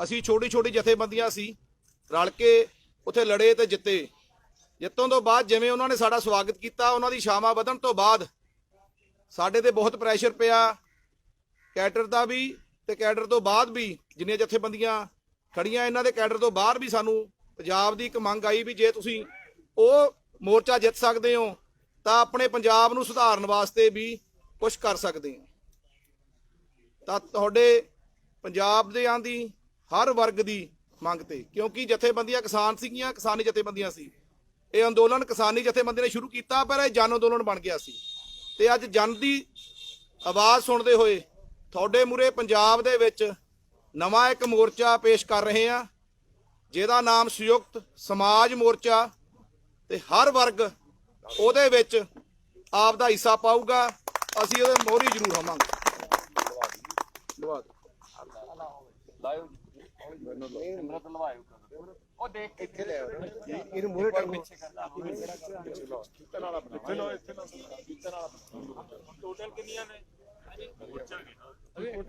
ਅਸੀਂ ਛੋਟੀ ਛੋਟੀ ਜਥੇਬੰਦੀਆਂ ਸੀ, ਰਲ ਕੇ ਉੱਥੇ ਲੜੇ ਤੇ ਜਿੱਤੇ। ਜਿੱਤੋਂ ਤੋਂ ਬਾਅਦ ਜਿਵੇਂ ਉਹਨਾਂ ਨੇ ਸਾਡਾ ਸਵਾਗਤ ਕੀਤਾ, ਉਹਨਾਂ ਦੀ ਸ਼ਾਮਾ ਵਧਣ ਤੋਂ ਬਾਅਦ ਸਾਡੇ ਤੇ ਬਹੁਤ ਪ੍ਰੈਸ਼ਰ ਪਿਆ। ਕੈਡਰ ਦਾ ਵੀ ਤੇ ਕੈਡਰ ਤੋਂ ਬਾਅਦ ਵੀ ਜਿੰਨੀਆਂ ਜਥੇਬੰਦੀਆਂ ਖੜੀਆਂ, ਇਹਨਾਂ ਦੇ ਕੈਡਰ ਤੋਂ ਬਾਹਰ ਵੀ ਸਾਨੂੰ ਪੰਜਾਬ ਦੀ ਇੱਕ ਮੰਗ ਆਈ ਵੀ ਜੇ ਤੁਸੀਂ ਉਹ ਮੋਰਚਾ ਜਿੱਤ ਸਕਦੇ ਹੋ, ਤਾਂ ਆਪਣੇ ਪੰਜਾਬ ਨੂੰ ਸੁਧਾਰਨ ਵਾਸਤੇ ਵੀ ਕੁਝ ਕਰ ਸਕਦੇ ਹੋ। ਤਾਂ ਤੁਹਾਡੇ ਪੰਜਾਬ ਦੇ ਆਂ ਦੀ ਹਰ ਵਰਗ ਦੀ ਮੰਗ ਤੇ, ਕਿਉਂਕਿ ਜਥੇਬੰਦੀਆਂ ਕਿਸਾਨ ਸੀਗੀਆਂ, ਕਿਸਾਨੀ ਜਥੇਬੰਦੀਆਂ ਸੀ। ਇਹ ਅੰਦੋਲਨ ਕਿਸਾਨੀ ਜਥੇਬੰਦੀ ਨੇ ਸ਼ੁਰੂ ਕੀਤਾ, ਪਰ ਇਹ ਜਨ ਅੰਦੋਲਨ ਬਣ ਗਿਆ ਸੀ। ਤੇ ਅੱਜ ਜਨ ਦੀ ਆਵਾਜ਼ ਸੁਣਦੇ ਹੋਏ ਤੁਹਾਡੇ ਮੂਰੇ ਪੰਜਾਬ ਦੇ ਵਿੱਚ ਨਵਾਂ ਇੱਕ ਮੋਰਚਾ ਪੇਸ਼ ਕਰ ਰਹੇ ਆ ਜਿਹਦਾ ਨਾਮ ਸੰਯੁਕਤ ਸਮਾਜ ਮੋਰਚਾ ਤੇ ਹਰ ਵਰਗ ਉਹਦੇ ਵਿੱਚ ਆਪ ਦਾ ਹਿੱਸਾ ਪਾਊਗਾ। ਅਸੀਂ ਉਹਦੇ ਮੋਹਰੀ ਜ਼ਰੂਰ ਹੋਵਾਂਗੇ। ਧੰਨਵਾਦ ਇਹਨੂੰ ਮੂਹਰੇ ਟੰਗੋ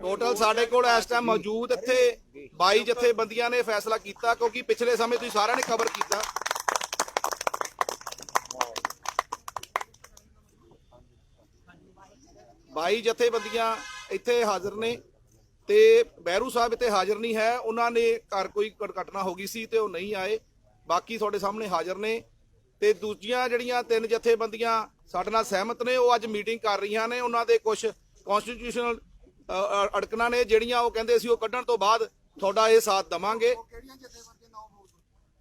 ਟੋਟਲ ਸਾਡੇ ਕੋਲ ਇਸ ਟਾਈਮ ਮੌਜੂਦ ਇੱਥੇ 22 ਜਥੇਬੰਦੀਆਂ ਨੇ ਫੈਸਲਾ ਕੀਤਾ, ਕਿਉਂਕਿ ਪਿਛਲੇ ਸਮੇਂ ਤੁਸੀਂ ਸਾਰਿਆਂ ਨੇ ਕਵਰ ਕੀਤਾ। ਬਾਈ ਜਥੇਬੰਦੀਆਂ ਇੱਥੇ ਹਾਜ਼ਰ ਨੇ। ਤੇ ਬਹਿਰੂ ਸਾਹਿਬ ਇੱਥੇ ਹਾਜ਼ਰ ਨਹੀਂ ਹੈ। ਉਹਨਾਂ ਨੇ ਘਰ ਕੋਈ ਘਟਨਾ ਹੋ ਗਈ ਸੀ ਤੇ ਉਹ ਨਹੀਂ ਆਏ। ਬਾਕੀ ਤੁਹਾਡੇ ਸਾਹਮਣੇ ਹਾਜ਼ਰ ਨੇ। ਤੇ ਦੂਜੀਆਂ ਜਿਹੜੀਆਂ ਤਿੰਨ ਜਥੇਬੰਦੀਆਂ ਸਾਡੇ ਨਾਲ ਸਹਿਮਤ ਨੇ ਉਹ ਅੱਜ ਮੀਟਿੰਗ ਕਰ ਰਹੀਆਂ ਨੇ। ਉਹਨਾਂ ਦੇ ਕੁਝ ਕਨਸਟੀਟਿਊਸ਼ਨਲ ਅੜਕਣਾ ਨੇ ਜਿਹੜੀਆਂ ਉਹ ਕਹਿੰਦੇ ਸੀ ਉਹ ਕੱਢਣ ਤੋਂ ਬਾਅਦ ਤੁਹਾਡਾ ਇਹ ਸਾਥ ਦਵਾਂਗੇ।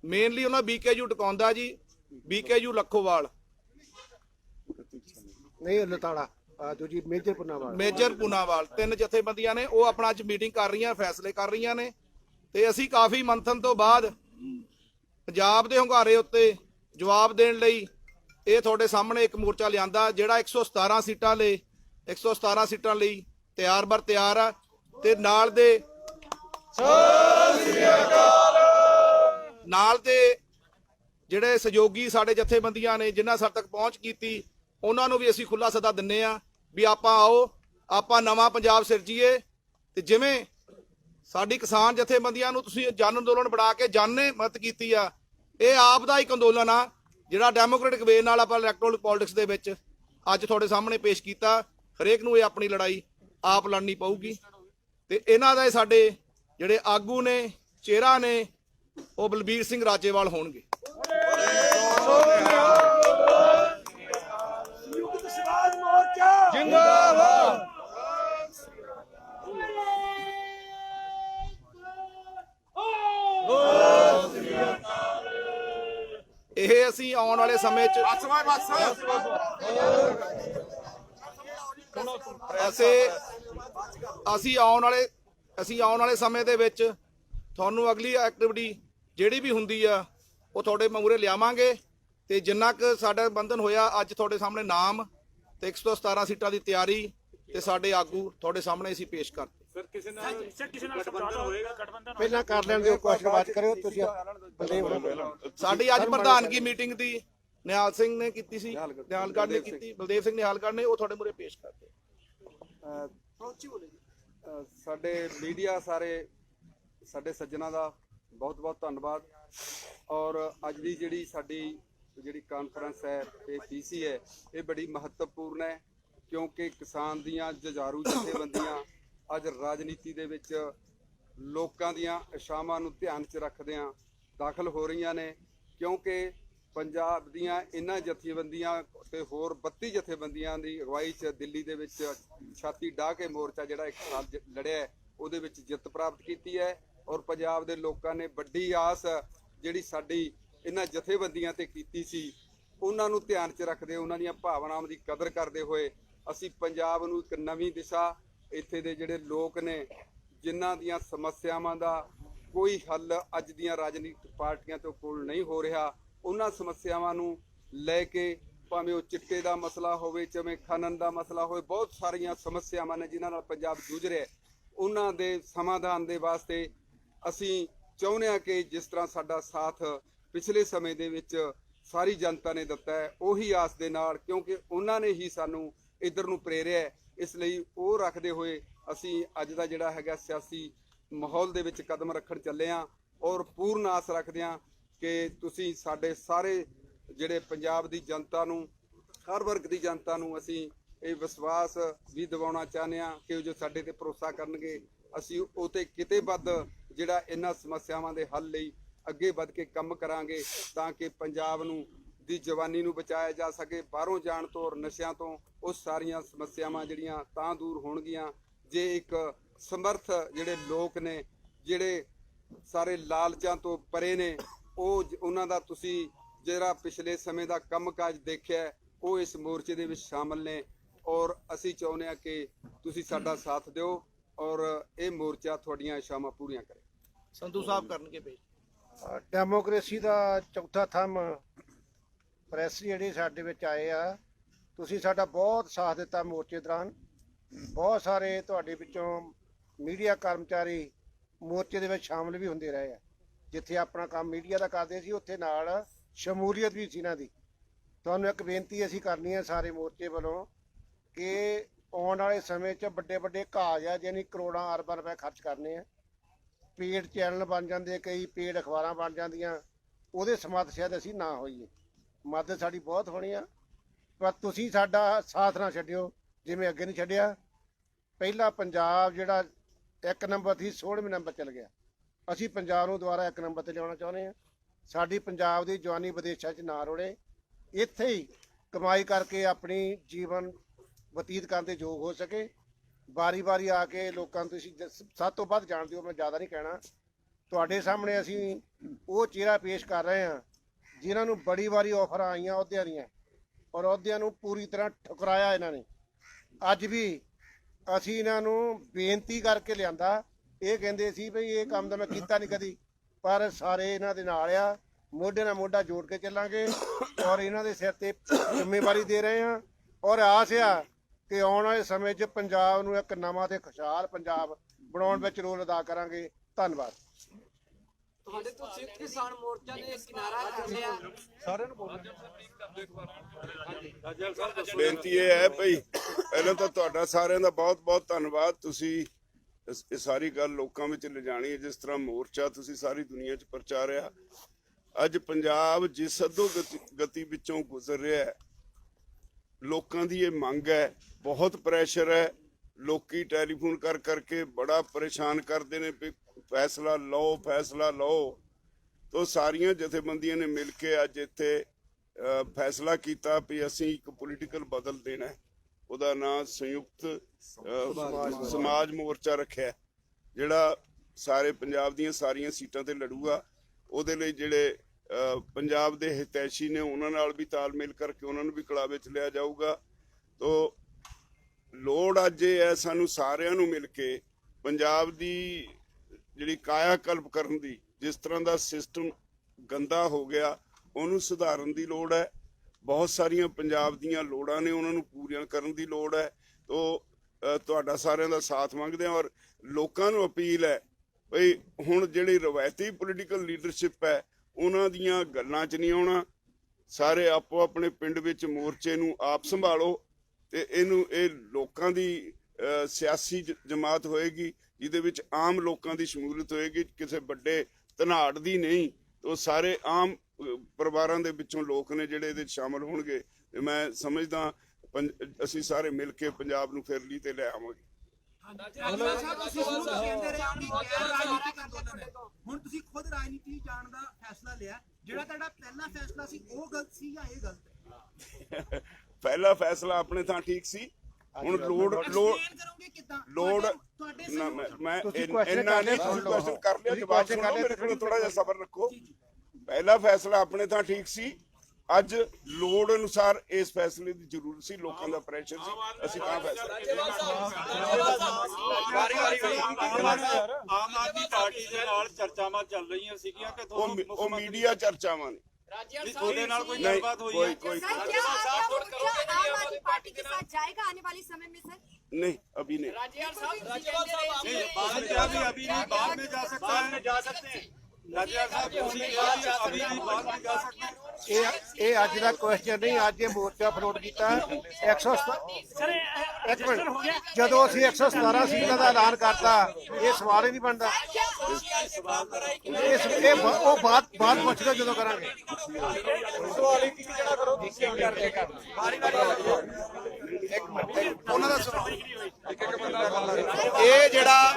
ਮੇਨਲੀ ਉਹਨਾਂ ਬੀਕੇਯੂ ਟਿਕਾਉਂਦਾ ਜੀ ਬੀਕੇਯੂ ਲੱਖੋਵਾਲ। ਨਹੀਂ ਲਤਾੜਾ ਆ ਦੂਜੀ ਮੇਜਰ ਪੁਨਾਵਾਲ। ਮੇਜਰ ਪੂਨਾਵਾਲ, ਤਿੰਨ ਜਥੇਬੰਦੀਆਂ ਨੇ, ਉਹ ਆਪਣਾ ਅੱਜ ਮੀਟਿੰਗ ਕਰ ਰਹੀਆਂ, ਫੈਸਲੇ ਕਰ ਰਹੀਆਂ ਨੇ। ਤੇ ਅਸੀਂ ਕਾਫੀ ਮੰਥਨ ਤੋਂ ਬਾਅਦ ਪੰਜਾਬ ਦੇ ਹੰਗਾਰੇ ਉੱਤੇ ਜਵਾਬ ਦੇਣ ਲਈ ਇਹ ਤੁਹਾਡੇ ਸਾਹਮਣੇ ਇੱਕ ਮੋਰਚਾ ਲਿਆਂਦਾ, ਜਿਹੜਾ 117 ਸੀਟਾਂ ਲਈ 117 ਸੀਟਾਂ ਲਈ ਤਿਆਰ ਬਰ ਤਿਆਰ ਆ। ਤੇ ਨਾਲ ਦੇ ਨਾਲ ਦੇ ਜਿਹੜੇ ਸਹਿਯੋਗੀ ਸਾਡੇ ਜਥੇਬੰਦੀਆਂ ਨੇ, ਜਿਨ੍ਹਾਂ ਸਾਡੇ ਤੱਕ ਪਹੁੰਚ ਕੀਤੀ, ਉਹਨਾਂ ਨੂੰ ਵੀ ਅਸੀਂ ਖੁੱਲਾ ਸੱਦਾ ਦਿੰਨੇ ਆ ਵੀ ਆਪਾਂ ਆਓ, ਆਪਾਂ ਨਵਾਂ ਪੰਜਾਬ ਸਿਰਜੀਏ ਤੇ ਜਿਵੇਂ ਸਾਡੀ ਕਿਸਾਨ ਜਥੇਬੰਦੀਆਂ ਨੂੰ ਤੁਸੀਂ ਜਨ ਅੰਦੋਲਨ ਬਣਾ ਕੇ ਜਨ ਨੇ ਮਦਦ ਕੀਤੀ ਆ, ਇਹ ਆਪ ਦਾ ਇੱਕ ਅੰਦੋਲਨ ਆ, ਜਿਹੜਾ ਡੈਮੋਕ੍ਰੈਟਿਕ ਵੇ ਨਾਲ ਆਪਾਂ ਇਲੈਕਟ੍ਰੋਨਿਕ ਪੋਲਿਟਿਕਸ ਦੇ ਵਿੱਚ ਅੱਜ ਤੁਹਾਡੇ ਸਾਹਮਣੇ ਪੇਸ਼ ਕੀਤਾ। ਹਰੇਕ ਨੂੰ ਇਹ ਆਪਣੀ ਲੜਾਈ ਆਪ ਲੜਨੀ ਪਊਗੀ ਤੇ ਇਹਨਾਂ ਦਾ ਸਾਡੇ ਜਿਹੜੇ ਆਗੂ ਨੇ ਚਿਹਰਾ ਨੇ, ਉਹ ਬਲਬੀਰ ਸਿੰਘ ਰਾਜੇਵਾਲ ਹੋਣਗੇ। ਅਸੀਂ ਆਉਣ ਵਾਲੇ ਸਮੇਂ 'ਚ ਐਸੇ ਅਸੀਂ ਆਉਣ ਵਾਲੇ, ਅਸੀਂ ਆਉਣ ਵਾਲੇ ਸਮੇਂ ਦੇ ਵਿੱਚ ਤੁਹਾਨੂੰ ਅਗਲੀ ਐਕਟੀਵਿਟੀ ਜਿਹੜੀ ਵੀ ਹੁੰਦੀ ਆ, ਉਹ ਤੁਹਾਡੇ ਮੂਹਰੇ ਲਿਆਵਾਂਗੇ। ਤੇ ਜਿੰਨਾ ਕੁ ਸਾਡਾ ਬੰਧਨ ਹੋਇਆ, ਅੱਜ ਤੁਹਾਡੇ ਸਾਹਮਣੇ ਨਾਮ ਤੇ 117 ਸੀਟਾਂ ਦੀ ਤਿਆਰੀ ਤੇ ਸਾਡੇ ਆਗੂ ਤੁਹਾਡੇ ਸਾਹਮਣੇ ਅਸੀਂ ਪੇਸ਼ ਕਰ ਪਹਿਲਾਂ ਕਰ ਲੈਣ ਦਿਓ ਕੁਐਸਚਨ ਬਾਤ ਕਰਿਓ ਤੁਸੀਂ ਹੋਣਾ। ਸਾਡੀ ਅੱਜ ਪ੍ਰਧਾਨਗੀ ਮੀਟਿੰਗ ਦੀ ਨਿਹਾਲ ਸਿੰਘ ਨੇ ਕੀਤੀ ਸੀ ਨਿਹਾਲਗੜ੍ਹ ਨੇ ਕੀਤੀ ਬਲਦੇਵ ਸਿੰਘ ਨਿਹਾਲਗੜ੍ਹ ਨੇ ਉਹ ਤੁਹਾਡੇ ਮੂਹਰੇ ਪੇਸ਼ ਕਰਤੇ ਅ, ਸਾਡੇ ਮੀਡੀਆ ਸਾਰੇ ਸਾਡੇ ਸੱਜਣਾ ਦਾ ਬਹੁਤ ਬਹੁਤ ਧੰਨਵਾਦ। ਔਰ ਅੱਜ ਦੀ ਜਿਹੜੀ ਸਾਡੀ ਜਿਹੜੀ ਕਾਨਫਰੰਸ ਹੈ ਇਹ ਪੀਸੀ ਹੈ ਇਹ ਬੜੀ ਮਹੱਤਵਪੂਰਨ ਹੈ ਕਿਉਂਕਿ ਕਿਸਾਨ ਦੀਆਂ ਜੁਝਾਰੂ ਜਥੇਬੰਦੀਆਂ ਅੱਜ ਰਾਜਨੀਤੀ ਦੇ ਵਿੱਚ ਲੋਕਾਂ ਦੀਆਂ ਇਸ਼ਾਵਾਂ ਨੂੰ ਧਿਆਨ 'ਚ ਰੱਖਦਿਆਂ ਦਾਖਲ ਹੋ ਰਹੀਆਂ ਨੇ, ਕਿਉਂਕਿ ਪੰਜਾਬ ਦੀਆਂ ਇਹਨਾਂ ਜਥੇਬੰਦੀਆਂ ਤੇ ਹੋਰ 32 ਜਥੇਬੰਦੀਆਂ ਦੀ ਅਗਵਾਈ 'ਚ ਦਿੱਲੀ ਦੇ ਵਿੱਚ ਛਾਤੀ ਡਾਹ ਕੇ ਮੋਰਚਾ ਜਿਹੜਾ ਇੱਕ ਸਾਲ ਲੜਿਆ ਉਹਦੇ ਵਿੱਚ ਜਿੱਤ ਪ੍ਰਾਪਤ ਕੀਤੀ ਹੈ ਔਰ ਪੰਜਾਬ ਦੇ ਲੋਕਾਂ ਨੇ ਵੱਡੀ ਆਸ ਜਿਹੜੀ ਸਾਡੀ ਇਹਨਾਂ ਜਥੇਬੰਦੀਆਂ ਤੇ ਕੀਤੀ ਸੀ, ਉਹਨਾਂ ਨੂੰ ਧਿਆਨ 'ਚ ਰੱਖਦੇ, ਉਹਨਾਂ ਦੀਆਂ ਭਾਵਨਾਵਾਂ ਦੀ ਕਦਰ ਕਰਦੇ ਹੋਏ ਅਸੀਂ ਪੰਜਾਬ ਨੂੰ ਇੱਕ ਨਵੀਂ ਦਿਸ਼ਾ ਇੱਥੇ ਦੇ ਜਿਹੜੇ ਲੋਕ ਨੇ, ਜਿਨ੍ਹਾਂ ਦੀਆਂ ਸਮੱਸਿਆਵਾਂ ਦਾ ਕੋਈ ਹੱਲ ਅੱਜ ਦੀਆਂ ਰਾਜਨੀਤਿਕ ਪਾਰਟੀਆਂ ਤੋਂ ਕੋਲ ਨਹੀਂ ਹੋ ਰਿਹਾ, ਉਹਨਾਂ ਸਮੱਸਿਆਵਾਂ ਨੂੰ ਲੈ ਕੇ ਭਾਵੇਂ ਉਹ ਚਿੱਟੇ ਦਾ ਮਸਲਾ ਹੋਵੇ ਚਾਹੇ ਖਨਨ ਦਾ ਮਸਲਾ ਹੋਵੇ, ਬਹੁਤ ਸਾਰੀਆਂ ਸਮੱਸਿਆਵਾਂ ਨੇ ਜਿਨ੍ਹਾਂ ਨਾਲ ਪੰਜਾਬ ਜੂਝ ਰਿਹਾ ਉਹਨਾਂ ਦੇ ਸਮਾਧਾਨ ਦੇ ਵਾਸਤੇ ਅਸੀਂ ਚਾਹੁੰਦੇ ਹਾਂ ਕਿ ਜਿਸ ਤਰ੍ਹਾਂ ਸਾਡਾ ਸਾਥ ਪਿਛਲੇ ਸਮੇਂ ਦੇ ਵਿੱਚ ਸਾਰੀ ਜਨਤਾ ਨੇ ਦਿੱਤਾ ਹੈ, ਉਹੀ ਆਸ ਦੇ ਨਾਲ, ਕਿਉਂਕਿ ਉਹਨਾਂ ਨੇ ਹੀ ਸਾਨੂੰ ਇਧਰ ਨੂੰ ਪ੍ਰੇਰਿਆ ਇਸ ਲਈ ਉਹ ਰੱਖਦੇ ਹੋਏ ਅਸੀਂ ਅੱਜ ਦਾ ਜਿਹੜਾ ਹੈਗਾ ਸਿਆਸੀ ਮਾਹੌਲ ਦੇ ਵਿੱਚ ਕਦਮ ਰੱਖਣ ਚੱਲੇ ਆ ਔਰ ਪੂਰਨ ਆਸ ਰੱਖਦੇ ਆ ਕਿ ਤੁਸੀਂ ਸਾਡੇ ਸਾਰੇ ਜਿਹੜੇ ਪੰਜਾਬ ਦੀ ਜਨਤਾ ਨੂੰ, ਹਰ ਵਰਗ ਦੀ ਜਨਤਾ ਨੂੰ ਅਸੀਂ ਇਹ ਵਿਸ਼ਵਾਸ ਵੀ ਦਿਵਾਉਣਾ ਚਾਹੁੰਦੇ ਆ ਕਿ ਉਹ ਜੋ ਸਾਡੇ ਤੇ ਭਰੋਸਾ ਕਰਨਗੇ, ਅਸੀਂ ਉਹ ਤੇ ਕਿਤੇ ਵੱਧ ਜਿਹੜਾ ਇਹਨਾਂ ਸਮੱਸਿਆਵਾਂ ਦੇ ਹੱਲ ਲਈ ਅੱਗੇ ਵੱਧ ਕੇ ਕੰਮ ਕਰਾਂਗੇ ਤਾਂ ਕਿ ਪੰਜਾਬ ਨੂੰ ਦੀ ਜਵਾਨੀ ਨੂੰ ਬਚਾਇਆ ਜਾ ਸਕੇ ਬਾਹਰੋਂ ਜਾਣ ਤੋਂ ਔਰ ਨਸ਼ਿਆਂ ਤੋਂ ਉਹ ਸਾਰੀਆਂ ਸਮੱਸਿਆਵਾਂ ਜਿਹੜੀਆਂ ਤਾਂ ਦੂਰ ਹੋਣਗੀਆਂ। ਜੇ ਇੱਕ ਸਮਰਥ ਜਿਹੜੇ ਲੋਕ ਨੇ ਜਿਹੜੇ ਸਾਰੇ ਲਾਲਚਾਂ ਤੋਂ ਪਰੇ ਨੇ ਉਹ ਉਹਨਾਂ ਦਾ ਤੁਸੀਂ ਜਿਹੜਾ ਪਿਛਲੇ ਸਮੇਂ ਦਾ ਕੰਮਕਾਜ ਦੇਖਿਆ ਹੈ, ਉਹ ਇਸ ਮੋਰਚੇ ਦੇ ਵਿੱਚ ਸ਼ਾਮਲ ਨੇ। ਔਰ ਅਸੀਂ ਚਾਹੁੰਦੇ ਹਾਂ ਕਿ ਤੁਸੀਂ ਸਾਡਾ ਸਾਥ ਦਿਓ ਔਰ ਇਹ ਮੋਰਚਾ ਤੁਹਾਡੀਆਂ ਇਸ਼ਾਵਾਂ ਪੂਰੀਆਂ ਕਰੇ। ਸੰਧੂ ਸਾਹਿਬ ਕਰਨਗੇ ਪੇਸ਼। ਡੈਮੋਕ੍ਰੇਸੀ ਦਾ ਚੌਥਾ ਥੰਮ ਪ੍ਰੈਸ ਜਿਹੜੇ ਸਾਡੇ ਵਿੱਚ ਆਏ ਆ, ਤੁਸੀਂ ਸਾਡਾ ਬਹੁਤ ਸਾਥ ਦਿੱਤਾ ਮੋਰਚੇ ਦੌਰਾਨ। ਬਹੁਤ ਸਾਰੇ ਤੁਹਾਡੇ ਵਿੱਚੋਂ ਮੀਡੀਆ ਕਰਮਚਾਰੀ ਮੋਰਚੇ ਦੇ ਵਿੱਚ ਸ਼ਾਮਲ ਵੀ ਹੁੰਦੇ ਰਹੇ ਆ। ਜਿੱਥੇ ਆਪਣਾ ਕੰਮ ਮੀਡੀਆ ਦਾ ਕਰਦੇ ਸੀ, ਉੱਥੇ ਨਾਲ ਸ਼ਮੂਲੀਅਤ ਵੀ ਸੀ ਇਹਨਾਂ ਦੀ। ਤੁਹਾਨੂੰ ਇੱਕ ਬੇਨਤੀ ਅਸੀਂ ਕਰਨੀ ਹੈ ਸਾਰੇ ਮੋਰਚੇ ਵੱਲੋਂ ਕਿ ਆਉਣ ਵਾਲੇ ਸਮੇਂ 'ਚ ਵੱਡੇ ਵੱਡੇ ਘਾਜ ਆ ਜਿਹਨੇ ਕਰੋੜਾਂ ਅਰਬਾਂ ਰੁਪਏ ਖਰਚ ਕਰਨੇ ਆ। ਪੇਡ ਚੈਨਲ ਬਣ ਜਾਂਦੇ, ਕਈ ਪੇਡ ਅਖਬਾਰਾਂ ਬਣ ਜਾਂਦੀਆਂ। ਉਹਦੇ ਸਮਰਥ ਸ਼ਾਇਦ ਅਸੀਂ ਨਾ ਹੋਈਏ। ਮਦਦ ਸਾਡੀ ਬਹੁਤ ਹੋਣੀ ਆ। ਪਰ ਤੁਸੀਂ ਸਾਡਾ ਸਾਥ ਨਾ ਛੱਡਿਓ, ਜਿਵੇਂ ਅੱਗੇ ਨਹੀਂ ਛੱਡਿਆ। ਪਹਿਲਾ ਪੰਜਾਬ ਜਿਹੜਾ ਇੱਕ ਨੰਬਰ ਸੀ 16ਵੇਂ ਨੰਬਰ ਚੱਲ ਗਿਆ। ਅਸੀਂ ਪੰਜਾਬ ਨੂੰ ਦੁਬਾਰਾ ਇੱਕ ਨੰਬਰ ਤੇ ਲਿਆਉਣਾ ਚਾਹੁੰਦੇ ਹਾਂ ਸਾਡੀ ਪੰਜਾਬ ਦੀ ਜਵਾਨੀ ਵਿਦੇਸ਼ਾਂ 'ਚ ਨਾ ਰੋਲੇ ਇੱਥੇ ਹੀ ਕਮਾਈ ਕਰਕੇ ਆਪਣੀ ਜੀਵਨ ਬਤੀਤ ਕਰਨ ਦੇ ਯੋਗ ਹੋ ਸਕੇ। ਵਾਰੀ-ਵਾਰੀ ਆ ਕੇ ਲੋਕਾਂ ਨੂੰ ਤੁਸੀਂ ਸਭ ਤੋਂ ਵੱਧ ਜਾਣਦੇ ਹੋ ਮੈਂ ਜ਼ਿਆਦਾ ਨਹੀਂ ਕਹਿਣਾ। ਤੁਹਾਡੇ ਸਾਹਮਣੇ ਅਸੀਂ ਉਹ ਚਿਹਰਾ ਪੇਸ਼ ਕਰ ਰਹੇ ਹਾਂ ਜਿਨ੍ਹਾਂ ਨੂੰ ਬੜੀ ਵਾਰੀ ਆਫਰਾਂ ਆਈਆਂ ਅਹੁਦਿਆਂ ਦੀਆਂ ਔਰ ਅਹੁਦਿਆਂ ਨੂੰ ਪੂਰੀ ਤਰ੍ਹਾਂ ਠੁਕਰਾਇਆ ਇਹਨਾਂ ਨੇ। ਅੱਜ ਵੀ ਅਸੀਂ ਇਹਨਾਂ ਨੂੰ ਬੇਨਤੀ ਕਰਕੇ ਲਿਆਂਦਾ। ਇਹ ਕਹਿੰਦੇ ਸੀ ਵੀ ਇਹ ਕੰਮ ਤਾਂ ਮੈਂ ਕੀਤਾ ਨਹੀਂ ਕਦੀ, ਪਰ ਸਾਰੇ ਇਹਨਾਂ ਦੇ ਨਾਲ ਆ। ਮੋਢੇ ਨਾਲ ਮੋਢਾ ਜੋੜ ਕੇ ਚੱਲਾਂਗੇ ਔਰ ਇਹਨਾਂ ਦੇ ਸਿਰ ਤੇ ਜ਼ਿੰਮੇਵਾਰੀ ਦੇ ਰਹੇ ਹਾਂ। ਔਰ ਆਸ ਆ ਕਿ ਆਉਣ ਵਾਲੇ ਸਮੇਂ 'ਚ ਪੰਜਾਬ ਨੂੰ ਇੱਕ ਨਵਾਂ ਤੇ ਖੁਸ਼ਹਾਲ ਪੰਜਾਬ ਬਣਾਉਣ ਵਿੱਚ ਰੋਲ ਅਦਾ ਕਰਾਂਗੇ। ਧੰਨਵਾਦ। ਤੁਹਾਡੇ ਤੋਂ ਸੰਯੁਕਤ ਕਿਸਾਨ ਮੋਰਚਾ ਨੇ ਕਿਨਾਰਾ ਕਰ ਲਿਆ ਬੇਨਤੀ ਇਹ ਹੈ ਭਈ ਪਹਿਲਾਂ ਤਾਂ ਤੁਹਾਡਾ ਸਾਰਿਆਂ ਦਾ ਬਹੁਤ ਬਹੁਤ ਧੰਨਵਾਦ। ਤੁਸੀਂ ਇਹ ਸਾਰੀ ਗੱਲ ਲੋਕਾਂ ਵਿੱਚ ਲਿਜਾਣੀ ਹੈ ਜਿਸ ਤਰ੍ਹਾਂ ਮੋਰਚਾ ਤੁਸੀਂ ਸਾਰੀ ਦੁਨੀਆ 'ਚ ਪ੍ਰਚਾਰਿਆ। ਅੱਜ ਪੰਜਾਬ ਜਿਸ ਅਧੋ ਗਤੀ- ਗਤੀ ਵਿੱਚੋਂ ਗੁਜ਼ਰ ਰਿਹਾ ਹੈ ਲੋਕਾਂ ਦੀ ਇਹ ਮੰਗ ਹੈ ਬਹੁਤ ਪ੍ਰੈਸ਼ਰ ਹੈ। ਲੋਕੀ ਟੈਲੀਫੋਨ ਕਰ ਕਰਕੇ ਬੜਾ ਪਰੇਸ਼ਾਨ ਕਰਦੇ ਨੇ ਵੀ ਫੈਸਲਾ ਲਓ ਫੈਸਲਾ ਲਓ। ਤੋ ਸਾਰੀਆਂ ਜਥੇਬੰਦੀਆਂ ਨੇ ਮਿਲ ਕੇ ਅੱਜ ਇੱਥੇ ਫੈਸਲਾ ਕੀਤਾ ਵੀ ਅਸੀਂ ਇੱਕ ਪੋਲੀਟੀਕਲ ਬਦਲ ਦੇਣਾ ਉਹਦਾ ਨਾਂ ਸੰਯੁਕਤ ਸਮਾਜ ਮੋਰਚਾ। ਰੱਖਿਆ ਜਿਹੜਾ ਸਾਰੇ ਪੰਜਾਬ ਦੀਆਂ ਸਾਰੀਆਂ ਸੀਟਾਂ ਤੇ ਲੜੂਗਾ, ਉਹਦੇ ਲਈ ਜਿਹੜੇ ਪੰਜਾਬ ਦੇ ਹਿਤੈਸ਼ੀ ਨੇ ਉਹਨਾਂ ਨਾਲ ਵੀ ਤਾਲਮੇਲ ਕਰਕੇ ਉਹਨਾਂ ਨੂੰ ਵੀ ਕਲਾਵੇ ਚ ਲਿਆ ਜਾਊਗਾ। ਤੋ ਲੋੜ ਅੱਜ ਇਹ ਹੈ, ਸਾਨੂੰ ਸਾਰਿਆਂ ਨੂੰ ਮਿਲ ਕੇ ਪੰਜਾਬ ਦੀ ਜਿਹੜੀ ਕਾਇਆ ਕਲਪ ਕਰਨ ਦੀ, ਜਿਸ ਤਰ੍ਹਾਂ ਦਾ ਸਿਸਟਮ ਗੰਦਾ ਹੋ ਗਿਆ, ਉਹਨੂੰ ਸੁਧਾਰਨ ਦੀ ਲੋੜ ਹੈ। ਬਹੁਤ ਸਾਰੀਆਂ ਪੰਜਾਬ ਦੀਆਂ ਲੋੜਾਂ ਨੇ, ਉਹਨਾਂ ਨੂੰ ਪੂਰੀਆਂ ਕਰਨ ਦੀ ਲੋੜ ਹੈ। ਤੋ ਤੁਹਾਡਾ ਸਾਰਿਆਂ ਦਾ ਸਾਥ ਮੰਗਦੇ ਹਾਂ ਔਰ ਲੋਕਾਂ ਨੂੰ ਅਪੀਲ ਹੈ ਭਈ ਹੁਣ ਜਿਹੜੀ ਰਵਾਇਤੀ ਪੋਲੀਟੀਕਲ ਲੀਡਰਸ਼ਿਪ ਹੈ, ਉਹਨਾਂ ਦੀਆਂ ਗੱਲਾਂ 'ਚ ਨਹੀਂ ਆਉਣਾ। ਸਾਰੇ ਆਪੋ ਆਪਣੇ ਪਿੰਡ ਵਿੱਚ ਮੋਰਚੇ ਨੂੰ ਆਪ ਸੰਭਾਲੋ ਤੇ ਇਹਨੂੰ, ਇਹ ਲੋਕਾਂ ਦੀ ਸਿਆਸੀ ਜ- ਜਮਾਤ ਹੋਏਗੀ। ਜਿਹਦੇ ਵਿੱਚ ਆਮ ਲੋਕਾਂ ਦੀ ਸ਼ਮੂਲੀਅਤ ਹੋਏਗੀ ਕਿਸੇ ਵੱਡੇ ਧਨਾੜ ਦੀ ਨਹੀਂ ਉਹ ਸਾਰੇ ਆਮ ਪਰਿਵਾਰਾਂ ਦੇ ਵਿੱਚੋਂ ਲੋਕ ਨੇ ਜਿਹੜੇ ਇਹਦੇ ਸ਼ਾਮਲ ਹੋਣਗੇ। ਤੇ ਮੈਂ ਸਮਝਦਾ ਅਸੀਂ ਸਾਰੇ ਮਿਲ ਕੇ ਪੰਜਾਬ ਨੂੰ ਫਿਰ ਲਈ ਤੇ ਲੈ ਆਵਾਂਗੇ। ਹੁਣ ਤੁਸੀਂ ਖੁਦ ਰਾਜਨੀਤੀ ਜਾਣ ਦਾ ਫੈਸਲਾ ਲਿਆ ਜਿਹੜਾ ਤੁਹਾਡਾ ਪਹਿਲਾ ਫੈਸਲਾ ਸੀ ਉਹ ਗਲਤ ਸੀ ਜਾਂ ਇਹ ਗਲਤ ਹੈ? ਪਹਿਲਾ ਫੈਸਲਾ ਆਪਣੇ ਥਾਂ ਠੀਕ ਸੀ। ਹੁਣ ਕਰੋਗੇ ਕਿਦਾਂ? ਲੋੜ ਤੁਹਾਡੇ ਨਾ ਮੈਂ ਮੈਂ ਤੁਸੀਂ ਇਨ- question ਇੰਨਾ ਕਰ ਤੁਸੀਂ ਲਓ। ਕੁਐਸਚਨ ਕਰ ਲਿਆ ਤੁਸੀਂ ਜਵਾਬ question ਸੁਣੋ ਕਰ ਲਿਆ, ਮੇਰੇ ਕੋਲ ਥੋੜਾ ਜਿਹਾ ਸਬਰ ਰੱਖੋ। ਪਹਿਲਾ ਫੈਸਲਾ ਆਪਣੇ ਥਾਂ ਠੀਕ ਸੀ। ਅੱਜ ਲੋੜ ਅਨੁਸਾਰ ਇਸ ਫੈਸਲੇ ਦੀ ਜ਼ਰੂਰਤ ਸੀ ਲੋਕਾਂ ਦਾ ਪ੍ਰੈਸ਼ਰ ਸੀ। ਅਸੀਂ ਤਾਂ ਫੈਸਲਾ ਆਮ ਆਦਮੀ ਪਾਰਟੀ ਦੇ ਨਾਲ ਚਰਚਾਵਾਂ ਚੱਲ ਰਹੀਆਂ ਸੀਗੀਆਂ ਕਿ ਉਹ ਤੁਹਾਨੂੰ ਮੀ- ਮੁੱਖ ਉਹ ਮੰਤਰੀ ਮੀਡੀਆ ਚਰਚਾਵਾਂ ਨੇ। ਉਹਦੇ ਨਾਲ ਕੋਈ ਗੱਲਬਾत हुई है कोई सर क्या आपका मुद्दा आम आदमी पार्टी के साथ जाएगा आने वाले समय में सर नहीं अभी नहीं राज्यपाल साहब राज्यपाल साहब नहीं बाद में अभी अभी नहीं बाद में जा सकता है जा सकते हैं राज्यपाल साहब अभी नहीं बाद में जा सकते हैं ਇਹ ਇਹ ਅੱਜ ਦਾ ਕੁਐਸਚਨ ਨਹੀਂ ਅੱਜ ਇਹ ਮੋਰਚਾ ਫਲੋਟ ਕੀਤਾ 117 ਸਰ ਇੱਕ ਮਿੰਟ ਜਦੋਂ ਅਸੀਂ 117 ਸੀਟਾਂ ਦਾ ਐਲਾਨ ਕਰਤਾ ਇਹ ਸਵਾਲ ਹੀ ਨਹੀਂ ਬਣਦਾ ਇਹ ਇਹ ਬ- ਉਹ ਬਾਤ ਬਾਤ ਪੁੱਛਦੇ ਜਦੋਂ ਕਰਾਂਗੇ ਉਹਨਾਂ ਦਾ ਸੁਣਾਓ ਇਹ ਜਿਹੜਾ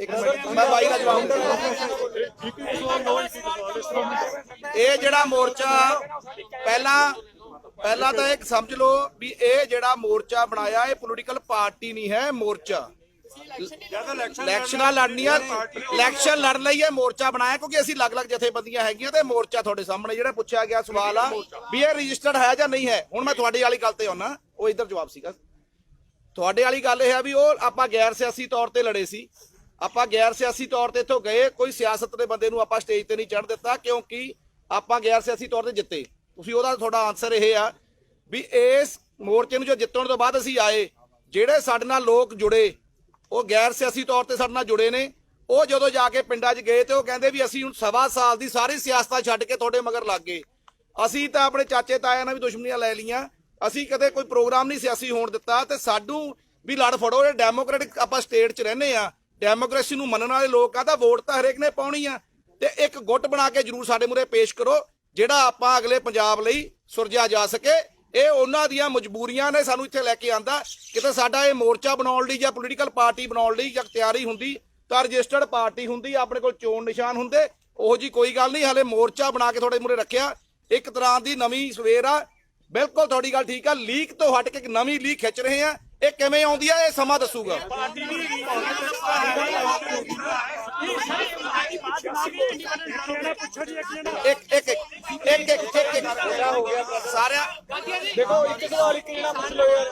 ਇੱਕ ਮਿੰਟ ਮੈਂ ਬਾਈ ਦਾ ਜਵਾਬ ਦਿੰਦਾ ਇਹ ਜਿਹੜਾ ਮੋਰਚਾ ਪਹਿਲਾਂ ਪਹਿਲਾਂ ਤਾਂ ਇੱਕ ਸਮਝ ਲਓ ਵੀ ਇਹ ਜਿਹੜਾ ਮੋਰਚਾ ਬਣਾਇਆ, ਇਹ ਪੋਲੀਟੀਕਲ ਪਾਰਟੀ ਨਹੀਂ ਹੈ, ਮੋਰਚਾ। ਇਲੈਕਸ਼ਨਾਂ ਲੜਨੀਆਂ, ਇਲੈਕਸ਼ਨ ਲੜਨ ਲਈ ਇਹ ਮੋਰਚਾ ਬਣਾਇਆ, ਕਿਉਂਕਿ ਅਸੀਂ ਅਲੱਗ-ਅਲੱਗ ਜਥੇਬੰਦੀਆਂ ਹੈਗੀਆਂ ਤੇ ਮੋਰਚਾ ਤੁਹਾਡੇ ਸਾਹਮਣੇ ਜਿਹੜਾ ਪੁੱਛਿਆ ਗਿਆ ਸਵਾਲ ਆ ਵੀ ਇਹ ਰਜਿਸਟਰਡ ਹੈ ਜਾਂ ਨਹੀਂ ਹੈ। ਹੁਣ ਮੈਂ ਤੁਹਾਡੀ ਵਾਲੀ ਗੱਲ ਤੇ ਆਉਣਾ ਉਹ ਇੱਧਰ ਜਵਾਬ ਸੀਗਾ। ਤੁਹਾਡੇ ਵਾਲੀ ਗੱਲ ਇਹ ਆ ਵੀ ਉਹ ਆਪਾਂ ਗੈਰ ਸਿਆਸੀ ਤੌਰ ਤੇ ਲੜੇ ਸੀ। ਆਪਾਂ ਗੈਰ ਸਿਆਸੀ ਤੌਰ ਤੇ ਇੱਥੋਂ ਗਏ, ਕੋਈ ਸਿਆਸਤ ਦੇ ਬੰਦੇ ਨੂੰ ਆਪਾਂ ਸਟੇਜ ਤੇ ਨਹੀਂ ਚੜ੍ਹ ਦਿੱਤਾ, ਕਿਉਂਕਿ ਆਪਾਂ ਗੈਰ ਸਿਆਸੀ ਤੌਰ ਤੇ ਜਿੱਤੇ। ਤੁਸੀਂ ਉਹਦਾ ਤੁਹਾਡਾ ਆਨਸਰ ਇਹ ਆ ਵੀ ਇਸ ਮੋਰਚੇ ਨੂੰ ਜੋ ਜਿੱਤਣ ਤੋਂ ਬਾਅਦ ਅਸੀਂ ਆਏ, ਜਿਹੜੇ ਸਾਡੇ ਨਾਲ ਲੋਕ ਜੁੜੇ ਉਹ ਗੈਰ ਸਿਆਸੀ ਤੌਰ ਤੇ ਸਾਡੇ ਨਾਲ ਜੁੜੇ ਨੇ। ਉਹ ਜਦੋਂ ਜਾ ਕੇ ਪਿੰਡਾਂ 'ਚ ਗਏ ਤੇ ਉਹ ਕਹਿੰਦੇ ਵੀ ਅਸੀਂ ਹੁਣ ਸਵਾ ਸਾਲ ਦੀ ਸਾਰੀ ਸਿਆਸਤਾਂ ਛੱਡ ਕੇ ਤੁਹਾਡੇ ਮਗਰ ਲੱਗ ਗਏ। ਅਸੀਂ ਤਾਂ ਆਪਣੇ ਚਾਚੇ ਤਾਇਆਂ ਨਾਲ ਵੀ ਦੁਸ਼ਮਣੀਆਂ ਲੈ ਲਈਆਂ। ਅਸੀਂ ਕਦੇ ਕੋਈ ਪ੍ਰੋਗਰਾਮ ਨਹੀਂ ਸਿਆਸੀ ਹੋਣ ਦਿੱਤਾ ਤੇ ਸਾਡੂ ਵੀ ਲੜ ਫੜੋ, ਇਹ ਡੈਮੋਕ੍ਰੈਟਿਕ ਆਪਾਂ ਸਟੇਟ 'ਚ ਰਹਿੰਦੇ ਆ ਡੈਮੋਕ੍ਰੇਸੀ ਨੂੰ ਮੰਨਣ ਵਾਲੇ ਲੋਕ ਆ ਤਾਂ ਵੋਟ ਤਾਂ ਹਰੇਕ ਨੇ ਪਾਉਣੀ ਆ। ਤੇ ਇੱਕ ਗੁੱਟ ਬਣਾ ਕੇ ਜਰੂਰ ਸਾਡੇ ਮੂਰੇ ਪੇਸ਼ ਕਰੋ, ਜਿਹੜਾ ਆਪਾਂ ਅਗਲੇ ਪੰਜਾਬ ਲਈ ਸੁਰਜਿਆ ਜਾ ਸਕੇ। ਇਹ ਉਹਨਾਂ ਦੀਆਂ ਮਜਬੂਰੀਆਂ ਨੇ ਸਾਨੂੰ ਇੱਥੇ ਲੈ ਕੇ ਆਂਦਾ। ਕਿਤੇ ਸਾਡਾ ਇਹ ਮੋਰਚਾ ਬਣਾਉਣ ਲਈ ਜਾਂ ਪੋਲੀਟੀਕਲ ਪਾਰਟੀ ਬਣਾਉਣ ਲਈ ਜਾਂ ਤਿਆਰੀ ਹੁੰਦੀ, ਤਾਂ ਰਜਿਸਟਰਡ ਪਾਰਟੀ ਹੁੰਦੀ, ਆਪਣੇ ਕੋਲ ਚੋਣ ਨਿਸ਼ਾਨ ਹੁੰਦੇ, ਉਹੋ ਜੀ ਕੋਈ ਗੱਲ ਨਹੀਂ, ਹਲੇ ਮੋਰਚਾ ਬਣਾ ਕੇ ਤੁਹਾਡੇ ਮੂਰੇ ਰੱਖਿਆ। ਇੱਕ ਤਰ੍ਹਾਂ ਦੀ ਨਵੀਂ ਸਵੇਰ ਆ। ਬਿਲਕੁਲ ਤੁਹਾਡੀ ਗੱਲ ਠੀਕ ਆ ਲੀਕ ਤੋਂ ਹਟ ਕੇ ਇੱਕ ਨਵੀਂ ਲੀਕ ਖਿੱਚ ਰਹੇ ਆ। ਇਹ ਕਿਵੇਂ ਆਉਂਦੀ ਆ? ਇਹ ਸਮਾਂ ਦੱਸੂਗਾ। ਇੱਕ ਇੱਕ ਇੱਕ ਇੱਕ ਇੱਕ ਇੱਕ ਇੱਕ ਹੋ ਗਿਆ ਸਾਰਿਆਂ ਦੇਖੋ ਇੱਕ ਸਵਾਲ ਇੱਕ ਜਿਹੜਾ ਪੁੱਛ ਲਓ ਯਾਰ।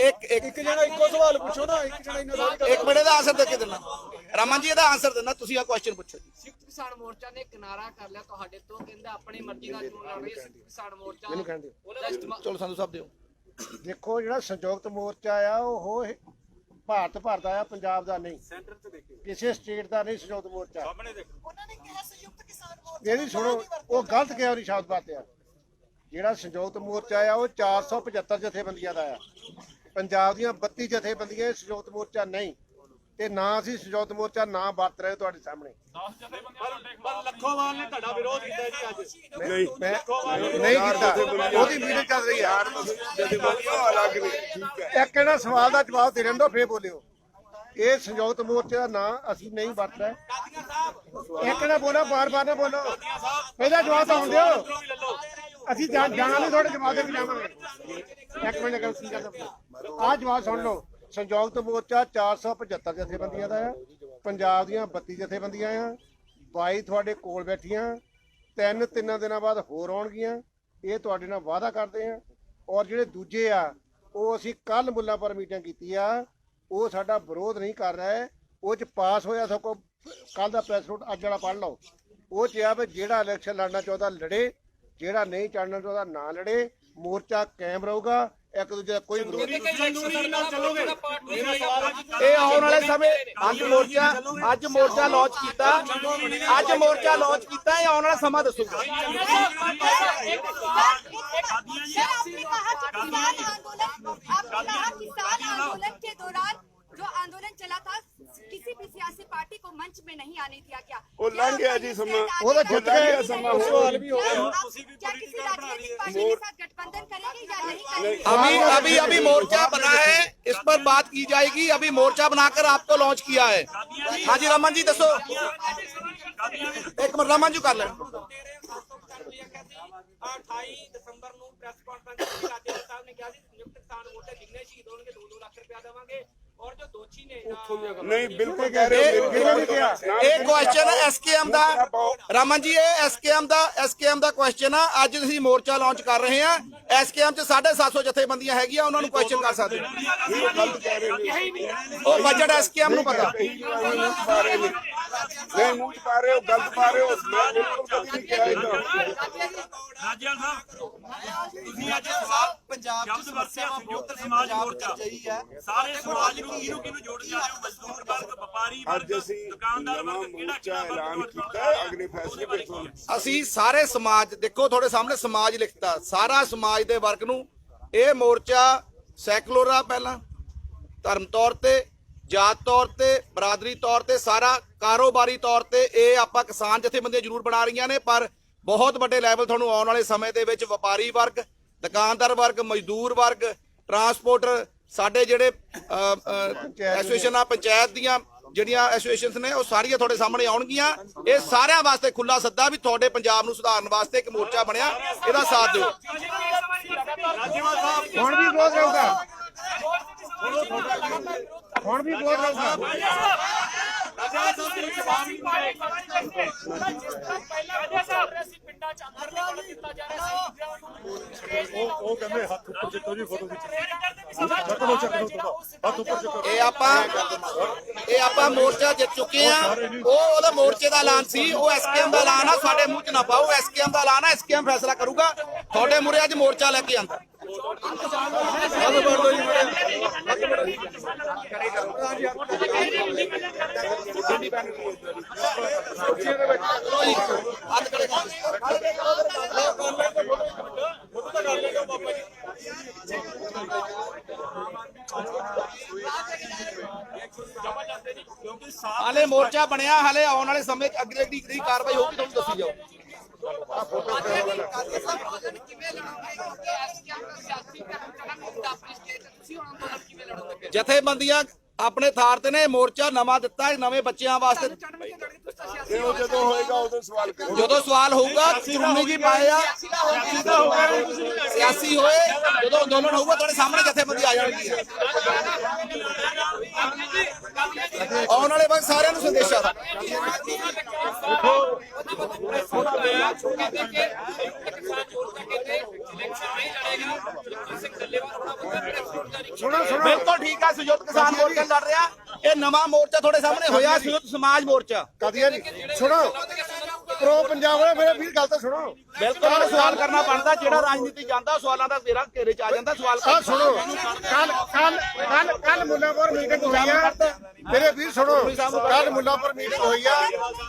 ਇੱਕ ਇੱਕ ਇੱਕ ਜਣਾ ਇੱਕੋ ਸਵਾਲ ਪੁੱਛੋ ਨਾ। ਇੱਕ ਜਣਾ ਇਹਨਾਂ ਇੱਕ ਮਿੰਟ ਦਾ ਆਨਸਰ ਦੇ ਕੇ ਦੇਣਾ ਰਮਨ ਜੀ ਇਹਦਾ ਆਨਸਰ ਦੇਣਾ ਤੁਸੀਂ ਆ ਕੁਐਸਚਨ ਪੁੱਛੋ ਜੀ। ਸੰਯੁਕਤ ਕਿਸਾਨ ਮੋਰਚਾ ਨੇ ਕਿਨਾਰਾ ਕਰ ਲਿਆ। ਤੁਹਾਡੇ ਤੋਂ ਕਹਿੰਦਾ ਆਪਣੀ ਮਰਜ਼ੀ ਨਾਲ ਚੋਣ ਲੜ ਰਹੀ ਹੈ। ਸੰਯੁਕਤ ਕਿਸਾਨ ਮੋਰਚਾ ਮੈਨੂੰ ਕਹਿਣ ਦਿਓ। ਚਲੋ ਸੰਧੂ ਸਾਹਿਬ ਦਿਓ। ਦੇਖੋ ਜਿਹੜਾ ਸੰਯੁਕਤ ਮੋਰਚਾ ਆ ਉਹ ਇਹ ਭਾਰਤ ਭਰ ਦਾ ਆ ਪੰਜਾਬ ਦਾ ਨਹੀਂ। ਸੈਂਟਰ ਤੇ ਦੇਖਿਓ। ਕਿਸੇ ਸਟੇਟ ਦਾ ਨਹੀਂ ਸੰਯੁਕਤ ਮੋਰਚਾ। ਸਾਹਮਣੇ ਦੇਖੋ। ਉਹਨਾਂ ਨੇ ਕਿਹਾ ਸੰਯੁਕਤ ਕਿਸਾਨ ਮੋਰਚਾ ਇਹਦੀ ਸੁਣੋ ਉਹ ਗਲਤ ਕਿਹਾ ਉਹਦੀ ਸ਼ਬਦ ਬਾਤ ਆ। ਜਿਹੜਾ ਸੰਯੁਕਤ ਮੋਰਚਾ ਆ ਉਹ 475 ਜਥੇਬੰਦੀਆਂ ਦਾ ਆ। ਪੰਜਾਬ ਦੀਆਂ 32 ਜਥੇਬੰਦੀਆਂ ਇਹ ਸੰਯੁਕਤ ਮੋਰਚਾ ਨਹੀਂ। ਤੇ ਨਾ ਅਸੀਂ ਸੰਯੁਕਤ ਮੋਰਚਾ ਨਾ ਵਰਤ ਰਹੇ ਤੁਹਾਡੇ ਸਾਹਮਣੇ। ਪਰ ਲੱਖੋਵਾਲ ਨੇ ਤੁਹਾਡਾ ਵਿਰੋਧ ਕੀਤਾ ਜੀ ਅੱਜ। ਨਹੀਂ। ਮੈਂ ਨਹੀਂ ਕੀਤਾ। ਉਹਦੀ ਮੀਟਿੰਗ ਚੱਲ ਰਹੀ ਆ ਜਥੇਬੰਦੀਆਂ ਅਲੱਗ ਨੇ ਠੀਕ ਹੈ ਇੱਕ ਇਹਨਾਂ ਸਵਾਲ ਦਾ ਜਵਾਬ ਦੇ ਰਹਿੰਦੋ ਫੇਰ ਬੋਲਿਓ। ਇਹ ਸੰਯੁਕਤ ਮੋਰਚੇ ਦਾ ਨਾਂ ਅਸੀਂ ਨਹੀਂ ਵਰਤ ਰਹੇ। ਇੱਕ ਨਾ ਬੋਲੋ ਬਾਰ-ਬਾਰ ਨਾ ਬੋਲੋ। ਪਹਿਲਾ ਜਵਾਬ ਤਾਂ ਹੁਣ ਦਿਓ ਅਸੀਂ ਜਾਣ ਨਹੀਂ ਤੁਹਾਡੇ ਜਵਾਬ ਦੇ ਵੀ ਜਾਵਾਂਗੇ। ਇੱਕ ਮਿੰਟ ਗੱਲ ਜਵਾਬ ਸੁਣ ਲਓ। ਸੰਯੁਕਤ ਮੋਰਚਾ 475 ਜਥੇਬੰਦੀਆਂ ਦਾ ਆ। ਪੰਜਾਬ ਦੀਆਂ 32 ਜਥੇਬੰਦੀਆਂ ਆ। 22 ਤੁਹਾਡੇ ਕੋਲ ਬੈਠੀਆਂ। ਤਿੰਨ ਤਿੰਨਾਂ ਦਿਨਾਂ ਬਾਅਦ ਹੋਰ ਆਉਣਗੀਆਂ। ਇਹ ਤੁਹਾਡੇ ਨਾਲ ਵਾਅਦਾ ਕਰਦੇ ਆ। ਔਰ ਜਿਹੜੇ ਦੂਜੇ ਆ, ਉਹ ਅਸੀਂ ਕੱਲ ਮੁੱਲਾਂਪੁਰ ਮੀਟਿੰਗ ਕੀਤੀ ਆ। ਉਹ ਸਾਡਾ ਵਿਰੋਧ ਨਹੀਂ ਕਰ ਰਿਹਾ। ਉਹ ਚ ਪਾਸ ਹੋਇਆ ਸੋ ਕੋ। ਕੱਲ ਦਾ ਪ੍ਰੈਸ ਨੋਟ ਅੱਜ ਵਾਲਾ ਪੜ੍ਹ ਲਓ। ਉਹ ਚ ਆ ਵੀ ਜਿਹੜਾ ਇਲੈਕਸ਼ਨ ਲੜਨਾ ਚਾਹੁੰਦਾ ਲੜੇ। ਜਿਹੜਾ ਨਹੀਂ ਚੜਨਾ ਚਾਹੁੰਦਾ ਨਾ ਲੜੇ। ਮੋਰਚਾ ਕਾਇਮ ਰਹੂਗਾ। ਇੱਕ ਦੂਜੇ ਦਾ ਕੋਈ ਵਿਰੋਧ ਨਹੀਂ ਇਹ ਆਉਣ ਵਾਲੇ ਸਮੇਂ ਅੱਜ ਮੋਰਚਾ ਅੱਜ ਮੋਰਚਾ ਲਾਂਚ ਕੀਤਾ ਅੱਜ ਮੋਰਚਾ ਲਾਂਚ ਕੀਤਾ ਇਹ ਆਉਣ ਵਾਲਾ ਸਮਾਂ ਦੱਸੂਗਾ सर आपने कहा कि किसान आंदोलन आपने कहा किसान आंदोलन के दौरान जो आंदोलन चला था किसी भी सियासी पार्टी को मंच में नहीं आने दिया क्या वो लंघ गया जी समय। वो तो जित गए। वो समा हो गया। भी हो क्या किसी राजनीतिक पार्टी के साथ गठबंधन करेंगे या नहीं करेंगे अभी अभी अभी मोर्चा बना है इस पर बात की जाएगी अभी मोर्चा बनाकर आपको लॉन्च किया है हाँ जी रमन जी दसो एक मिनट रमन जी कर लें 28 ਦਸੰਬਰ ਨੂੰ ਪ੍ਰੈਸ ਕਾਨਫਰੰਸ ਵਿੱਚ ਰਾਜੇਂਦਰ ਸਾਹਿਬ ਨੇ ਕਿਹਾ ਸੀ ਸੰਯੁਕਤ ਕਿਸਾਨ ਮੋਰਚਾ ਜਿੰਨੇ ਸ਼ਹੀਦ ਹੋਣਗੇ 2-2 ਲੱਖ ਰੁਪਇਆ ਦੇਵਾਂਗੇ ਔਰ ਜੋ ਦੋਸ਼ੀ ਨੇ ਨਹੀਂ ਬਿਲਕੁਲ ਕਹਿ ਰਹੇ ਹੋ ਕਿਹਨੇ ਨਹੀਂ ਕਿਹਾ ਇਹ ਕੁਐਸਚਨ ਹੈ ਐਸਕੇਐਮ ਦਾ ਰਮਨ ਜੀ ਇਹ ਐਸਕੇਐਮ ਦਾ ਐਸਕੇਐਮ ਦਾ ਕੁਐਸਚਨ ਆ ਅੱਜ ਅਸੀਂ ਮੋਰਚਾ ਲਾਂਚ ਕਰ ਰਹੇ ਹਾਂ ਐਸਕੇਐਮ ਚ 750 ਜਥੇਬੰਦੀਆਂ ਹੈਗੀਆਂ ਉਹਨਾਂ ਨੂੰ ਕੁਐਸਚਨ ਕਰ ਸਕਦੇ ਹੋ। ਗਲਤ ਕਹਿ ਰਹੇ ਨੇ ਉਹ ਬਜਟ ਐਸਕੇਐਮ ਨੂੰ ਪਤਾ ਮੂੰਹ ਚ ਪਾ ਰਹੇ ਨੇ ਨਹੀਂ ਮੂੰਹ ਚ ਪਾ ਰਹੇ ਹੋ ਗਲਤ ਪਾ ਰਹੇ ਹੋ ਮੈਂ ਬਿਲਕੁਲ ਕਦੀ ਨਹੀਂ ਕਿਹਾ ਇਹ ਰਾਜਿਆਲ ਸਾਹਿਬ ਤੁਸੀਂ ਅੱਜ ਸਵਾਲ ਪੰਜਾਬ ਚ ਸਮੱਸਿਆ ਸੰਯੁਕਤ ਸਮਾਜ ਮੋਰਚਾ ਸਾਰੇ ਸਮਾਜ ਨੂੰ ਕਿਹਨੂੰ ਕਿਹਨੂੰ ਜੋੜ ਜਾ ਰਹੇ ਹੋ? ਮਜ਼ਦੂਰ ਵਰਗ ਵਪਾਰੀ ਅੱਜ ਵਰਗ ਅਸੀਂ ਦੁਕਾਨਦਾਰ ਨਵਾਂ ਵਰਗ ਕਿਹੜਾ ਮੋਰਚਾ ਕਿਹੜਾ ਐਲਾਨ ਵਰਗ ਕੀਤਾ ਹੈ? ਅਗਲੇ ਫੈਸਲੇ ਤੁਹਾਨੂੰ ਅਸੀਂ ਸਾਰੇ ਸਮਾਜ ਦੇਖੋ ਤੁਹਾਡੇ ਸਾਹਮਣੇ ਸਮਾਜ ਲਿਖਤਾ। ਸਾਰਾ ਸਮਾਜ ਦੇ ਵਰਗ ਨੂੰ ਇਹ ਮੋਰਚਾ ਸੈਕੂਲਰ ਆ ਪਹਿਲਾਂ। ਧਰਮ ਤੌਰ ਤੇ ਜਾਤ ਤੌਰ ਤੇ ਬਰਾਦਰੀ ਤੌਰ ਤੇ ਸਾਰਾ ਕਾਰੋਬਾਰੀ ਤੌਰ ਤੇ ਇਹ ਆਪਾਂ ਕਿਸਾਨ ਜਥੇਬੰਦੀਆਂ ਜ਼ਰੂਰ ਬਣਾ ਰਹੀਆਂ ਨੇ ਪਰ ਬਹੁਤ ਵੱਡੇ ਲੈਵਲ ਤੁਹਾਨੂੰ ਆਉਣ ਵਾਲੇ ਸਮੇਂ ਦੇ ਵਿੱਚ ਵਪਾਰੀ ਵਰਗ ਦੁਕਾਨਦਾਰ ਵਰਗ ਮਜ਼ਦੂਰ ਵਰਗ ਟਰਾਂਸਪੋਰਟਰ ਸਾਡੇ ਜਿਹੜੇ ਐਸੋਸੀਏਸ਼ਨ ਆ ਪੰਚਾਇਤ ਦੀਆਂ ਜਿਹੜੀਆਂ ਐਸੋਸੀਏਸ਼ਨਸ ਨੇ ਉਹ ਸਾਰੀਆਂ ਤੁਹਾਡੇ ਸਾਹਮਣੇ ਆਉਣਗੀਆਂ। ਇਹ ਸਾਰਿਆਂ ਵਾਸਤੇ ਖੁੱਲਾ ਸੱਦਾ ਵੀ ਤੁਹਾਡੇ ਪੰਜਾਬ ਨੂੰ ਸੁਧਾਰਨ ਵਾਸਤੇ ਇੱਕ ਮੋਰਚਾ ਬਣਿਆ ਇਹਦਾ ਸਾਥ ਦਿਓ। ਹੁਣ ਵੀ ਵਿਰੋਧ ਰਹੂਗਾ ਹੁਣ ਵੀ ਵਿਰੋਧ ਰਹੂਗਾ ਪਿੰਡਾਂ ਉਹ ਕਹਿੰਦੇ ਹੱਥ ਉੱਪਰ ਚੱਕੋ ਜੀ ਫੋਟੋ ਖਿੱਚ ਚੱਕੋ ਚੱਕੋ ਹੱਥ ਉੱਪਰ ਚੱਕੋ ਇਹ ਆਪਾਂ ਇਹ ਆਪਾਂ ਮੋਰਚਾ ਜਿੱਤ ਚੁੱਕੇ ਆ ਉਹ ਉਹਦਾ ਮੋਰਚੇ ਦਾ ਐਲਾਨ ਸੀ। ਉਹ ਐਸਕੇਐਮ ਦਾ ਐਲਾਨ ਆ। ਸਾਡੇ ਮੂੰਹ 'ਚ ਨਾ ਪਾਓ। ਐਸਕੇਐਮ ਦਾ ਐਲਾਨ ਆ। ਐਸਕੇਐਮ ਫੈਸਲਾ ਕਰੂਗਾ। ਤੁਹਾਡੇ ਮੂਰੇ ਅੱਜ ਮੋਰਚਾ ਲੈ ਕੇ ਆਂਦਾ ਹਾਲੇ ਮੋਰਚਾ ਬਣਿਆ ਹਾਲੇ ਆਉਣ ਵਾਲੇ ਸਮੇਂ 'ਚ ਅੱਗੇ ਜਿਹੜੀ ਜਿਹੜੀ ਕਾਰਵਾਈ ਹੋਊਗੀ ਤੁਹਾਨੂੰ ਦੱਸੀ ਜਾਊ ਜਥੇਬੰਦੀਆਂ ਆਪਣੇ ਥਾਰ ਤੇ ਨੇ ਮੋਰਚਾ ਨਵਾਂ ਦਿੱਤਾ ਹੈ ਨਵੇਂ ਬੱਚਿਆਂ ਵਾਸਤੇ। ਇਹ ਉਹ ਜਦੋਂ ਹੋਏਗਾ ਉਦੋਂ ਸਵਾਲ ਕਰੋ ਜਦੋਂ ਸਵਾਲ ਹੋਊਗਾ ਚੁੰਨੀ ਜੀ ਪਾਏ ਆ ਸਿਆਸੀ ਹੋਏ। ਜਦੋਂ ਅੰਦੋਲਨ ਹੋਊਗਾ ਤੁਹਾਡੇ ਸਾਹਮਣੇ ਜਥੇਬੰਦੀ ਆ ਜਾਣਗੀ। ਆਉਣ ਵਾਲੇ ਵਕਤ ਸਾਰਿਆਂ ਨੂੰ ਸੰਦੇਸ਼ਾ ਦਾ ਸੁਣੋ ਸੁਣੋ। ਬਿਲਕੁਲ ਠੀਕ ਆ ਸੰਯੁਕਤ ਕਿਸਾਨ ਮੋਰਚਾ ਲੜ ਰਿਹਾ। ਇਹ ਨਵਾਂ ਮੋਰਚਾ ਤੁਹਾਡੇ ਸਾਹਮਣੇ ਹੋਇਆ ਸੰਯੁਕਤ ਸਮਾਜ ਮੋਰਚਾ। ਕਦੀਆ ਜੀ। ਸੁਣੋ। ਪ੍ਰੋ ਪੰਜਾਬ ਵਾਲੇ ਮੇਰੇ ਵੀਰ ਗੱਲ ਤਾਂ ਸੁਣੋ। ਬਿਲਕੁਲ ਸਵਾਲ ਕਰਨਾ ਬਣਦਾ ਜਿਹੜਾ ਰਾਜਨੀਤੀ ਜਾਂਦਾ ਸਵਾਲਾਂ ਦਾ ਤੇਰਾ ਘੇਰੇ ਚ ਆ ਜਾਂਦਾ ਸਵਾਲ ਕਰ ਸੁਣੋ। ਕੱਲ ਕੱਲ ਕੱਲ ਕੱਲ ਮੁੱਲਾਪੁਰ ਮੀਟਿੰਗ ਹੋਈ ਆ ਮੇਰੇ ਵੀਰ ਸੁਣੋ ਕੱਲ ਮੁੱਲਾਪੁਰ ਮੀਟਿੰਗ ਹੋਈ ਆ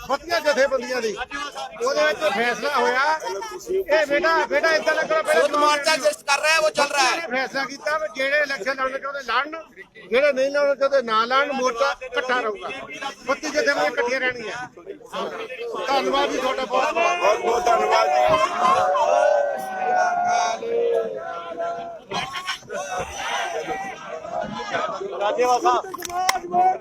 ਫਤੀਆਂ ਜਥੇਬੰਦੀਆਂ ਦੀ। ਉਹਦੇ ਵਿੱਚ ਫੈਸਲਾ ਹੋਇਆ। ਇਹ ਬੇਟਾ ਬੇਟਾ ਇਦਾਂ ਲੱਗਣਾ ਸੰਯੁਕਤ ਮੋਰਚਾ ਜਿਸ ਕਰ ਰਿਹਾ ਹੈ ਉਹ ਚੱਲ ਰਿਹਾ ਹੈ। ਨੇ ਫੈਸਲਾ ਕੀਤਾ ਵੀ ਜਿਹੜੇ ਇਲੈਕਸ਼ਨ ਲੜਨਾ ਚਾਹੁੰਦੇ ਲੜਨ ਜਿਹੜੇ ਨਹੀਂ ਲੜਨਾ ਚਾਹੁੰਦੇ ਨਾ ਲੜਨ ਮੋਰਚਾ ਇਕੱਠਾ ਰਹੂਗਾ। ਫਤੀ ਜਥੇਬੰਦੀਆਂ ਇਕੱਠੀਆਂ ਰਹਿਣਗੀਆਂ। ਧੰਨਵਾਦ ਜੀ ਤੁਹਾਡਾ ਬਹੁਤ। ਬਹੁਤ ਬਹੁਤ ਧੰਨਵਾਦ ਜੀ ਰਾਜੇਵਾਲ ਸਾਹਿਬ